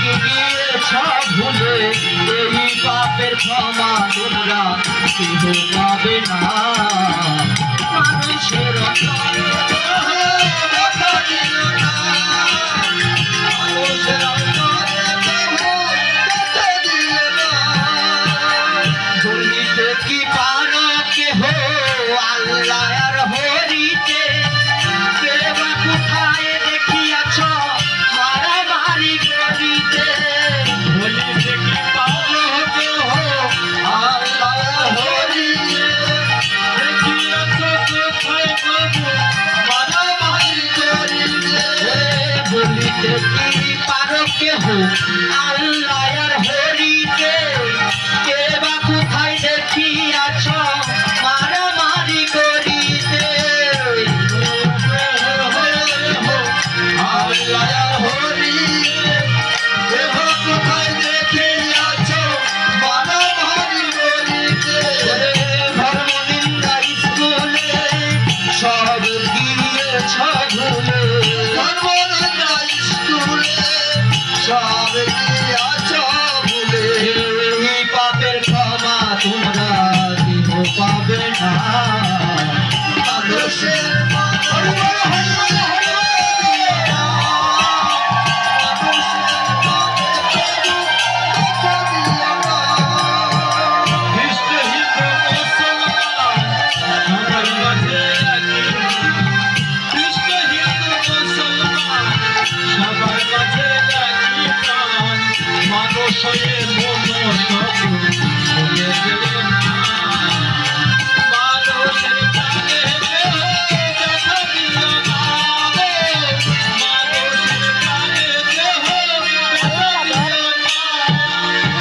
আমাকে দিয়েছ ভুলে এই পাপের ক্ষমা তোমরা কেহ পাবে না। যদি পারো কেহ? আল্লাহ সব দিয়াছ ভুলে এই পাপের ক্ষমা তোমরা দিব পাবে না। মানুষের হয়ে